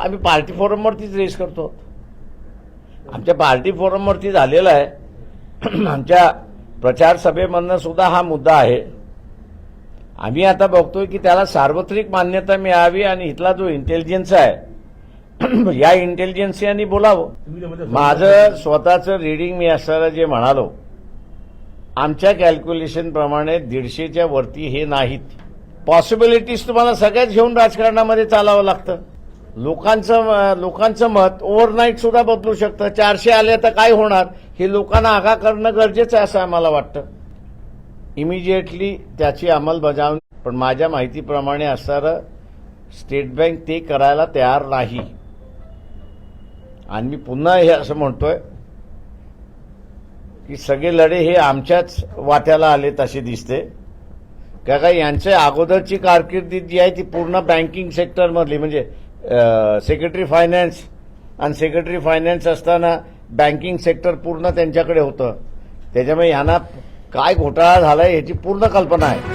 आम्ही party फोरमवरतीच race करतो. आमच्या पार्टी फोरमवरती झालेला आहे. आमच्या प्रचार सभेमधनं सुद्धा हा मुद्दा आहे. आम्ही आता बघतोय की त्याला सार्वत्रिक मान्यता मिळावी आणि इथला जो इंटेलिजन्स आहे या इंटेलिजन्सीने बोलावं. माझं स्वतःचं रिडिंग मी असताना जे म्हणालो आमच्या कॅल्क्युलेशनप्रमाणे दीडशेच्या वरती हे नाहीत. पॉसिबिलिटीज तुम्हाला सगळ्याच घेऊन राजकारणामध्ये चालावं लागतं. लोकांचं लोकांचं मत ओव्हरनाईट सुद्धा बदलू शकतं. चारशे आले तर काय होणार? हे लोकांना आगा करणं गरजेचं आहे असं आम्हाला वाटतं. इमिजिएटली त्याची अंमलबजावणी पण माझ्या माहितीप्रमाणे असणारं स्टेट बँक ते करायला तयार नाही. आणि मी पुन्हा हे असं म्हणतोय की सगळे लढे हे आमच्याच वाट्याला आले तसे दिसते. का काय यांच्या अगोदरची कारकिर्दी जी आहे ती पूर्ण बँकिंग सेक्टरमधली म्हणजे सेक्रेटरी फायनान्स आणि सेक्रेटरी फायनान्स असताना बँकिंग सेक्टर पूर्ण त्यांच्याकडे होतं. त्याच्यामुळे यांना काय घोटाळा झाला ह्याची पूर्ण कल्पना आहे.